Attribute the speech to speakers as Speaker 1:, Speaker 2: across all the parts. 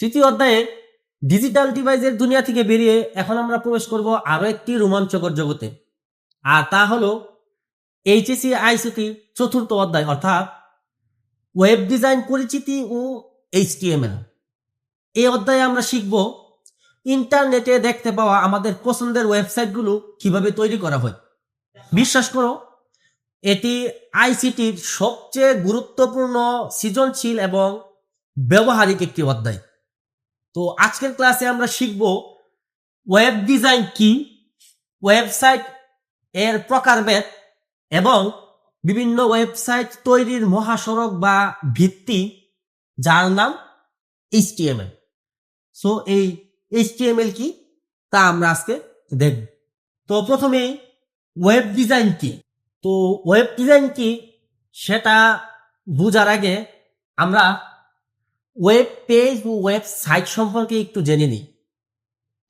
Speaker 1: তৃতীয় অধ্যায়ে ডিজিটাল ডিভাইসের দুনিয়া থেকে বেরিয়ে এখন আমরা প্রবেশ করব আরও একটি রোমাঞ্চকর জগতে। আর তা হলো এইচএসি আইসিটি চতুর্থ অধ্যায়, অর্থাৎ ওয়েব ডিজাইন পরিচিতি ও এইচটিএমএল। এই অধ্যায়ে আমরা শিখব ইন্টারনেটে দেখতে পাওয়া আমাদের পছন্দের ওয়েবসাইটগুলো কীভাবে তৈরি করা হয়। বিশ্বাস করো, এটি আইসিটির সবচেয়ে গুরুত্বপূর্ণ সৃজনশীল এবং ব্যবহারিক একটি অধ্যায়। তো আজকের ক্লাসে আমরা শিখব ওয়েব ডিজাইন কি, ওয়েবসাইট এর প্রকারভেদ এবং বিভিন্ন ওয়েবসাইট তৈরির মহাসড়ক বা ভিত্তি, যার নাম এইচটিএমএল। সো এই এইচটিএমএল কি, তা আমরা আজকে দেখব। তো প্রথমেই ওয়েব ডিজাইন কি? তো ওয়েব ডিজাইন কি, সেটা বোঝার আগে আমরা ওয়েব পেজ ও ওয়েবসাইট সম্পর্কে একটু জেনে নিই।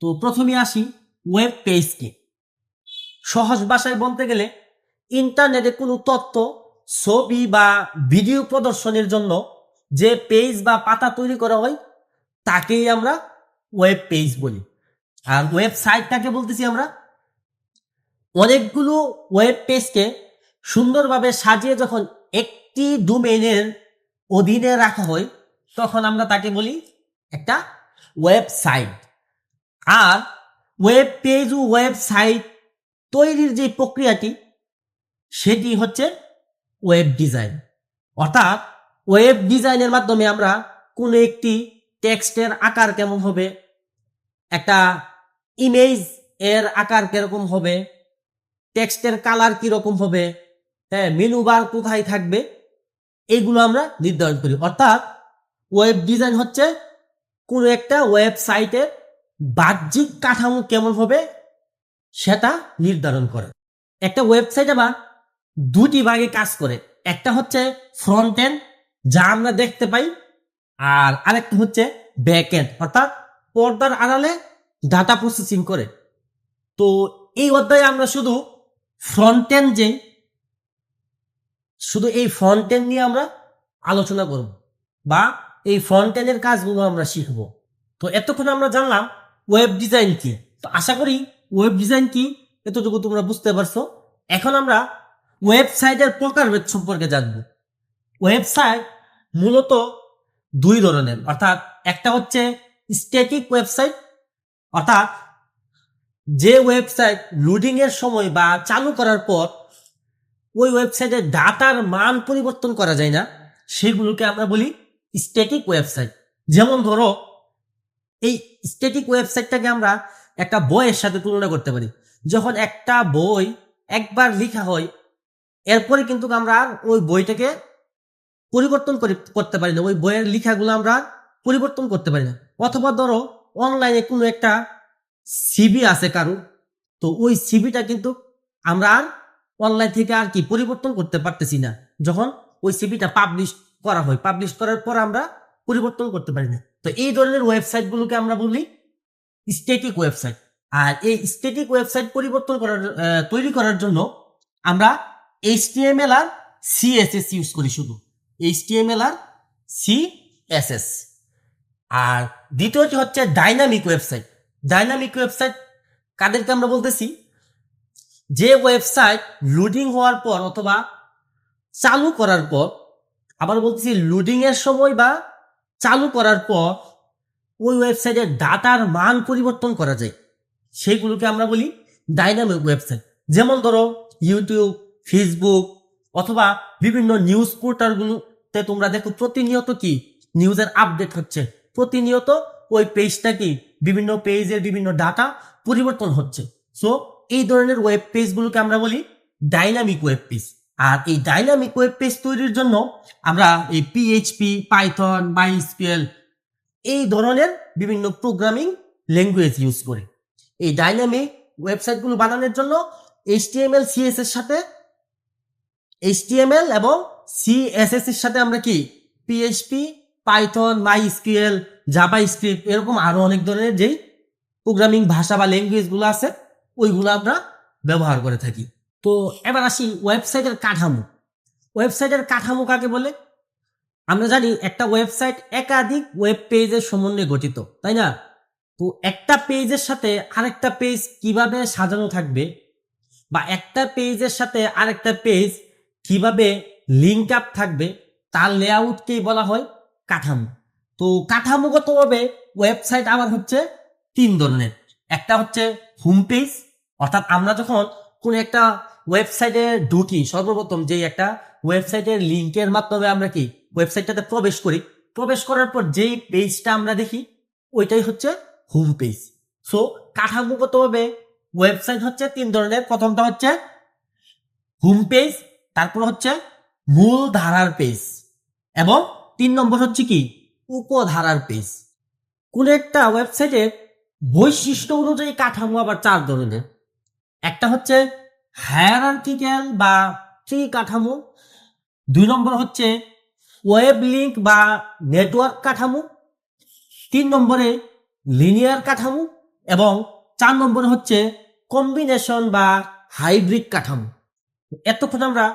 Speaker 1: তো প্রথমে আসি ওয়েব পেজকে সহজ ভাষায় বলতে গেলে ইন্টারনেটে কোনো তথ্য, ছবি বা ভিডিও প্রদর্শনের জন্য যে পেজ বা পাতা তৈরি করা হয়, তাকেই আমরা ওয়েব পেজ বলি। আর ওয়েবসাইটটাকে বলতেছি আমরা অনেকগুলো ওয়েব পেজকে সুন্দরভাবে সাজিয়ে যখন একটি ডোমেনের অধীনে রাখা হয় তখন আমরা তাকে বলি একটা ওয়েবসাইট আর ওয়েব পেজ ও ওয়েবসাইট তৈরির যে প্রক্রিয়াটি, সেটি হচ্ছে ওয়েব ডিজাইন অর্থাৎ ওয়েব ডিজাইনের মাধ্যমে আমরা কোনো একটি টেক্সটের আকার কেমন হবে, একটা ইমেজ এর আকার কীরকম হবে, টেক্সটের কালার কীরকম হবে হ্যাঁ মেনু বার কোথায় থাকবে এইগুলো আমরা নির্ধারণ করি। অর্থাৎ ওয়েব ডিজাইন হচ্ছে কোনো একটা ওয়েবসাইটের বাহ্যিক কাঠামো কেমন হবে সেটা নির্ধারণ করে। একটা ওয়েবসাইট আবার দুটি ভাগে কাজ করে। একটা হচ্ছে ফ্রন্ট এন্ড যা আমরা দেখতে পাই, আর আরেকটা হচ্ছে ব্যাক এন্ড অর্থাৎ পর্দার আড়ালে ডাটা প্রসেসিং করে। তো এই অধ্যায়ে আমরা শুধু ফ্রন্ট এন্ড যে, শুধু এই ফ্রন্ট এন্ড নিয়ে আমরা আলোচনা করব, বা এই ফ্রন্টেনের কাজগুলো আমরা শিখব। তো এতক্ষণ আমরা জানলাম ওয়েব ডিজাইন কি। তো আশা করি ওয়েব ডিজাইন কি এতটুকু তোমরা বুঝতে পারছ। এখন আমরা ওয়েবসাইটের প্রকারভেদ সম্পর্কে জানব। ওয়েবসাইট মূলত দুই ধরনের, অর্থাৎ একটা হচ্ছে স্ট্যাটিক ওয়েবসাইট অর্থাৎ যে ওয়েবসাইট লোডিং এর সময় বা চালু করার পর ওই ওয়েবসাইটের ডাটার মান পরিবর্তন করা যায় না, সেগুলোকে আমরা বলি স্ট্যাটিক ওয়েবসাইট যেমন ধরো, এই স্ট্যাটিক ওয়েবসাইটটাকে আমরা একটা বইয়ের সাথে তুলনা করতে পারি। যখন একটা বই একবার লেখা হয়, এরপরে কিন্তু আমরা আর ওই বইটাকে পরিবর্তন করি- করতে পারি না। ওই বইয়ের লেখাগুলো আমরা পরিবর্তন করতে পারি না। অথবা ধরো অনলাইনে কোনো একটা সিবি আছে কারও তো ওই সিবিটা কিন্তু আমরা আর অনলাইন থেকে আর কি পরিবর্তন করতে পারতেছি না। যখন ওই সিবিটা পাবলিশ করা হয়। পাবলিশ করার পর আমরা পরিবর্তন করতে পারি না। তো এই ধরনের ওয়েবসাইটগুলোকে আমরা বলি স্ট্যাটিক ওয়েবসাইট আর এই স্ট্যাটিক ওয়েবসাইট পরিবর্তন করার তৈরি করার জন্য আমরা এইচটিএমএল আর সিএসএস ইউজ করি শুধু। এইচ টি এম এইচটিএমএল আর সিএসএস আর দ্বিতীয়টি হচ্ছে ডাইনামিক ওয়েবসাইট ডাইনামিক ওয়েবসাইট কাদেরকে আমরা বলতেছি? যে ওয়েবসাইট লোডিং হওয়ার পর অথবা চালু করার পর আবার বলতেছি লোডিং এর সময় বা চালু করার পর ওই ওয়েবসাইটের ডাটার মান পরিবর্তন করা যায়। সেইগুলোকে আমরা বলি ডাইনামিক ওয়েবসাইট যেমন ধরো ইউটিউব ফেসবুক অথবা বিভিন্ন নিউজ পোর্টালগুলোতে তোমরা দেখো প্রতিনিয়ত কি নিউজের আপডেট হচ্ছে। প্রতিনিয়ত ওই পেজটা কি বিভিন্ন পেজের বিভিন্ন ডাটা পরিবর্তন হচ্ছে। সো এই ধরনের ওয়েব পেজগুলোকে আমরা বলি ডাইনামিক ওয়েব পেজ আর এই ডাইনামিক ওয়েব পেজ তৈরির জন্য আমরা এই পিএইচপি পাইথন মাইস্কিউএল এই ধরনের বিভিন্ন প্রোগ্রামিং ল্যাঙ্গুয়েজ ইউজ করি। এই ডাইনামিক ওয়েবসাইটগুলো বানানোর জন্য এইচটিএমএল সিএস এর সাথে এইচটিএমএল এবং সিএসএস এর সাথে আমরা কি PHP Python MySQL JavaScript এরকম আরও অনেক ধরনের যেই প্রোগ্রামিং ভাষা বা ল্যাঙ্গুয়েজগুলো আছে, ওইগুলো আমরা ব্যবহার করে থাকি। তো এবার আসি ওয়েবসাইটের কাঠামো। ওয়েবসাইটের কাঠামো কাকে বলে? আমরা জানি একটা ওয়েবসাইট একাধিক ওয়েব পেজের সমন্বয়ে গঠিত, তাই না? তো একটা পেজের সাথে আরেকটা পেজ কীভাবে সাজানো থাকবে বা একটা পেজের সাথে আরেকটা পেজ কীভাবে লিঙ্ক আপ থাকবে, তার লেআউটকেই বলা হয়? কাঠামো। তো কাঠামোগতভাবে ওয়েবসাইট আবার হচ্ছে তিন ধরনের। একটা হচ্ছে হোম পেজ অর্থাৎ আমরা যখন কোনো একটা ওয়েবসাইটে ঢুকি। সর্বপ্রথম যে একটা ওয়েবসাইটের লিঙ্কের মাধ্যমে আমরা কি ওয়েবসাইটটাতে প্রবেশ করি। প্রবেশ করার পর যেই পেজটা আমরা দেখি, ওইটাই হচ্ছে হোম পেজ সো কাঠামোগতভাবে ওয়েবসাইট হচ্ছে তিন ধরনের। প্রথমটা হচ্ছে হোম পেজ তারপর হচ্ছে মূল ধারার পেজ এবং তিন নম্বর হচ্ছে কি উপধারার পেজ কোন একটা ওয়েবসাইটের বৈশিষ্ট্য অনুযায়ী কাঠামো আবার চার ধরনের। একটা হচ্ছে হায়ারার্কিক্যাল বা ট্রি কাঠামো দুই নম্বর হচ্ছে ওয়েব লিঙ্ক বা নেটওয়ার্ক কাঠামো। তিন নম্বরে লিনিয়ার কাঠামো এবং চার নম্বরে হচ্ছে কম্বিনেশন বা হাইব্রিড কাঠামো। এতক্ষণ আমরা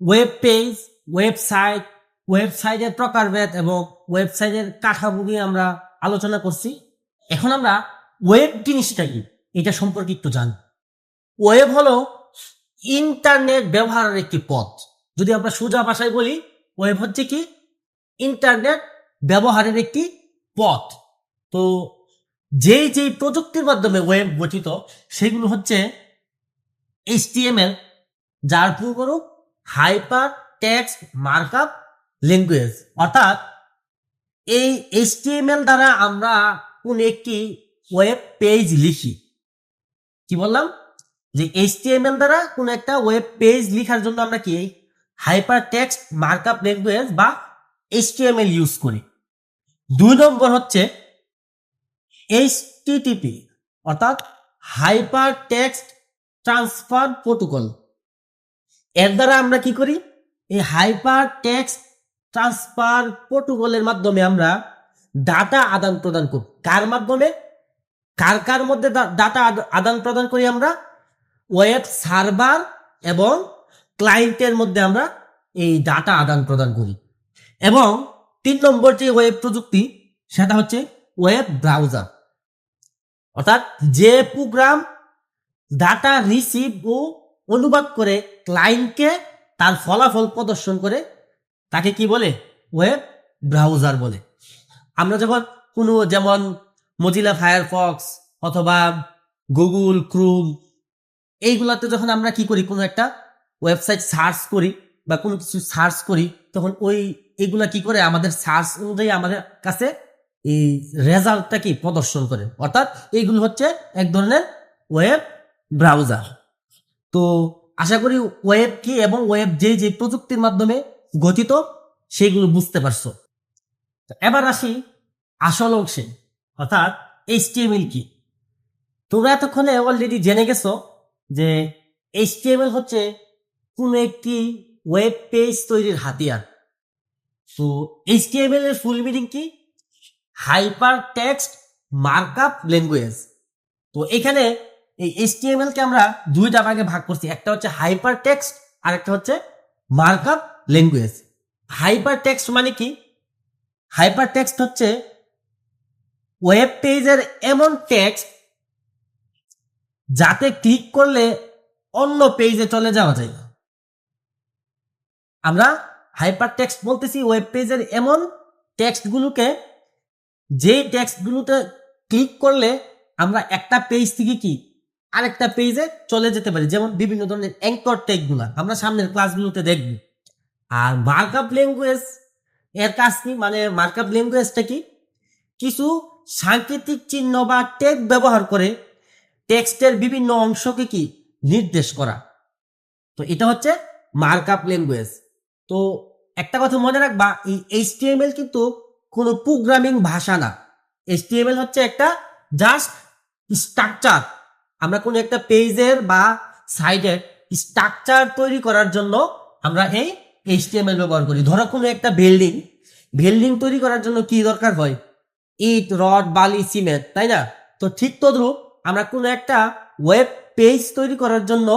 Speaker 1: ওয়েব পেজ ওয়েবসাইট ওয়েবসাইটের প্রকারভেদ এবং ওয়েবসাইটের কাঠামো নিয়ে আমরা আলোচনা করছি। এখন আমরা ওয়েব জিনিসটা কি? এটা সম্পর্কে একটু জানি। ওয়েব হলো ইন্টারনেট ব্যবহারের একটি পথ। যদি আমরা সোজা ভাষায় বলি, ওয়েব হচ্ছে কি? ইন্টারনেট ব্যবহারের একটি পথ। তো যেই যেই প্রযুক্তির মাধ্যমে ওয়েব গঠিত, সেগুলো হচ্ছে এইচটিএমএল, যার পূর্বরূপ হাইপার টেক্সট মার্কআপ ল্যাঙ্গুয়েজ। অর্থাৎ এই এইচটিএমএল দ্বারা আমরা কোন একটি ওয়েব পেজ লিখি। কি বললাম? যে এইচটিএমএল দ্বারা কোন একটা ওয়েব পেজ লেখার জন্য আমরা কি হাইপার টেক্সট মার্কআপ ল্যাঙ্গুয়েজ বা এইচটিএমএল ইউজ করি। দুই নম্বর হচ্ছে এইচটিটিপি অর্থাৎ হাইপার টেক্সট ট্রান্সফার প্রোটোকল এর দ্বারা আমরা কি করি? এই হাইপার টেক্সট ট্রান্সফার প্রোটোকলের মাধ্যমে আমরা ডাটা আদান প্রদান করি। কার মাধ্যমে? কার কার মধ্যে ডাটা আদান প্রদান করি আমরা? ওয়েব সার্ভার এবং ক্লায়েন্টের মধ্যে আমরা এই ডাটা আদান প্রদান করি। এবং তিন নম্বর যে ওয়েব প্রযুক্তি, সেটা হচ্ছে ওয়েব ব্রাউজার। অর্থাৎ যে প্রোগ্রাম ডাটা রিসিভ ও অনুবাদ করে ক্লায়েন্টকে তার ফলাফল প্রদর্শন করে, তাকে কি বলে? ওয়েব ব্রাউজার বলে। আমরা যখন কোনো যেমন মজিলা ফায়ারফক্স অথবা গুগল ক্রুম এইগুলাতে যখন আমরা কি করি, কোনো একটা ওয়েবসাইট সার্চ করি বা কোনো কিছু সার্চ করি, তখন ওই এগুলা কি করে? আমাদের সার্চ অনুযায়ী আমাদের কাছে এই রেজাল্টটা কি? প্রদর্শন করে। অর্থাৎ এইগুলো হচ্ছে এক ধরনের ওয়েব ব্রাউজার তো আশা করি ওয়েব কি এবং ওয়েব যে যে প্রযুক্তির মাধ্যমে গঠিত সেগুলো বুঝতে পারছ। এবার আসি আসল অংশে। অর্থাৎ এইচটিএমএল কি? তোমরা এতক্ষণে অলরেডি জেনে গেছো যে এইচটিএমএল হচ্ছে কোন একটি ওয়েব পেজ তৈরির হাতিয়ার। তো এইচটিএমএল এর ফুল মিনিং কি? হাইপার টেক্সট মার্কআপ ল্যাঙ্গুয়েজ তো এখানে এই এইচটিএমএল কে আমরা দুইটা ভাগে ভাগ করছি। একটা হচ্ছে হাইপার টেক্সট আর একটা হচ্ছে মার্কআপ ল্যাঙ্গুয়েজ হাইপার টেক্সট মানে কি? হাইপার টেক্সট হচ্ছে ওয়েব পেজের এমন টেক্সট যাতে ক্লিক করলে অন্য পেজে চলে যাওয়া যায়। আমরা হাইপার টেক্সট বলতেছি ওয়েব পেজের এমন টেক্সটগুলোকে যে টেক্সটগুলোতে ক্লিক করলে আমরা একটা পেজ থেকে কি আরেকটা পেজে চলে যেতে পারি। যেমন বিভিন্ন ধরনের অ্যাঙ্কর টেকগুলো আমরা সামনের ক্লাসগুলোতে দেখব। আর মার্কআপ ল্যাঙ্গুয়েজ এর কাজ কি? মানে মার্কআপ ল্যাঙ্গুয়েজটা কি? কিছু সাংকেতিক চিহ্ন বা টেক ব্যবহার করে টেক্সটের বিভিন্ন অংশকে কি? নির্দেশ করা। তো এটা হচ্ছে মার্কআপ ল্যাঙ্গুয়েজ তো একটা কথা মনে রাখবা, এই এইচটিএমএল কিন্তু কোনো প্রোগ্রামিং ভাষা না। এইচটিএমএল হচ্ছে একটা জাস্ট স্ট্রাকচার আমরা কোনো একটা পেজের বা সাইডের স্ট্রাকচার তৈরি করার জন্য আমরা এই এইচটিএমএল ব্যবহার করি। ধরো কোনো একটা বিল্ডিং বিল্ডিং তৈরি করার জন্য কি দরকার হয়? ইট, রড, বালি, সিমেন্ট, তাই না? তো ঠিক তদ্রুপ আমরা কোনো একটা ওয়েব পেজ তৈরি করার জন্য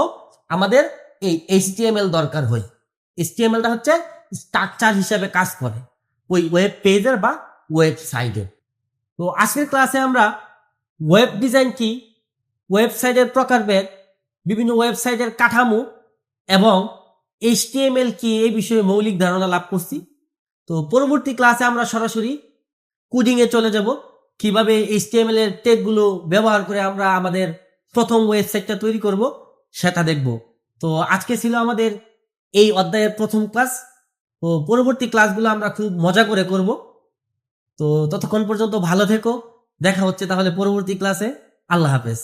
Speaker 1: আমাদের এই এইচটিএমএল দরকার হয়। এইচটিএমএলটা হচ্ছে স্ট্রাকচার হিসাবে কাজ করে ওই ওয়েব পেজের বা ওয়েবসাইটের তো আজকের ক্লাসে আমরা ওয়েব ডিজাইন কি ওয়েবসাইটের প্রকারভেদ, বিভিন্ন ওয়েবসাইটের কাঠামো এবং এইচটিএমএল কি এই বিষয়ে মৌলিক ধারণা লাভ করছি। তো পরবর্তী ক্লাসে আমরা সরাসরি কোডিং এ চলে যাব। কীভাবে এইচটিএমএল এর টেকগুলো ব্যবহার করে আমরা আমাদের প্রথম ওয়েবসাইটটা তৈরি করব, সেটা দেখব। তো আজকে ছিল আমাদের এই অধ্যায়ের প্রথম ক্লাস তো পরবর্তী ক্লাসগুলো আমরা খুব মজা করে করব। তো ততক্ষণ পর্যন্ত ভালো থেকো। দেখা হচ্ছে তাহলে পরবর্তী ক্লাসে আল্লাহ হাফেজ।